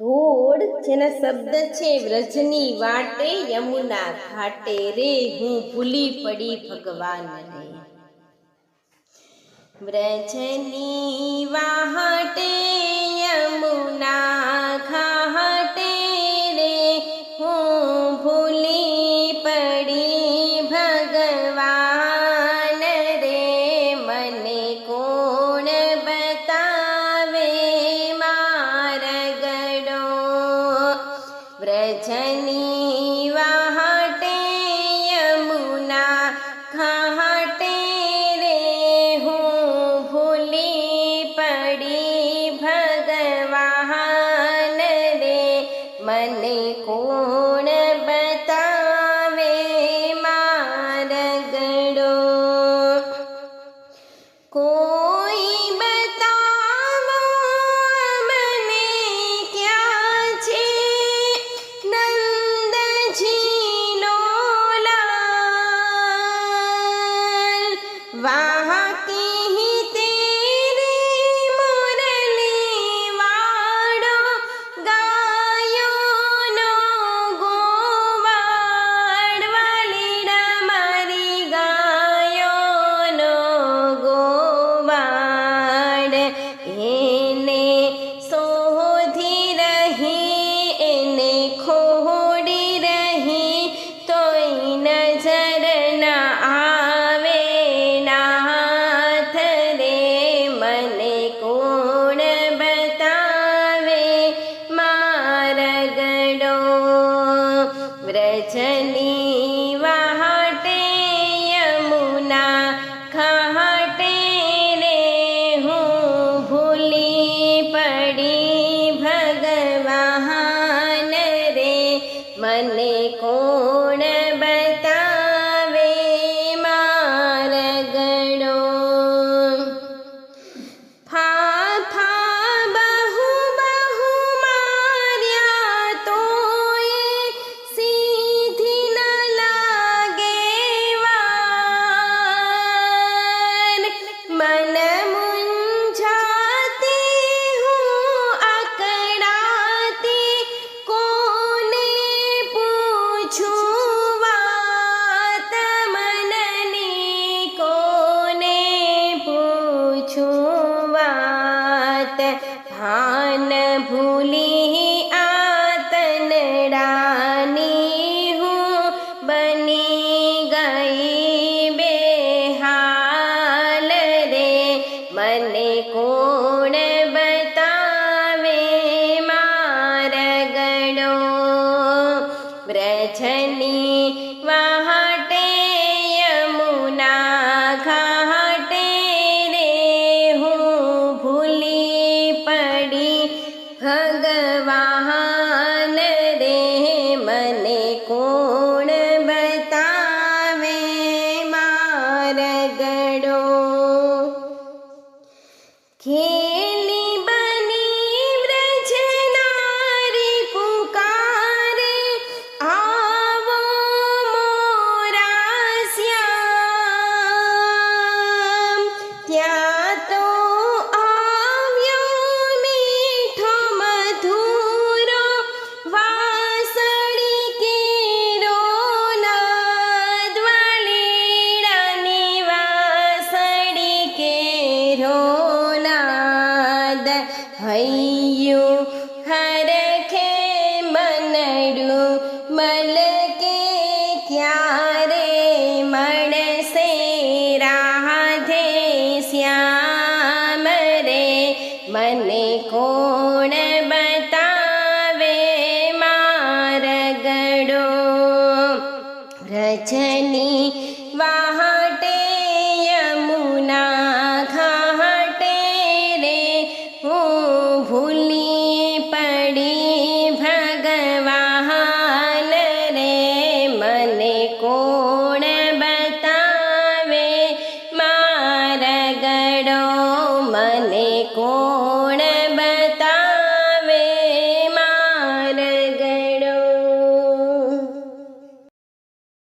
ધોળ, જેના શબ્દ છે વ્રજની વાટે યમુના ઘાટે રે, હું ભૂલી પડી ભગવાન રે વ્રજની વાટે યમુના मने को વ્રજની વાહટે યમુના ખાટે રે હું ભૂલી પડી ભગવાન રે મને ભાન ભૂલી આ તનડાની હું બની ગઈ બેહાલ રે. મને કોણ બતાવે મારગડો? વ્રજની વા はい、કોણ બતાવે મારા ગડો મને કોણ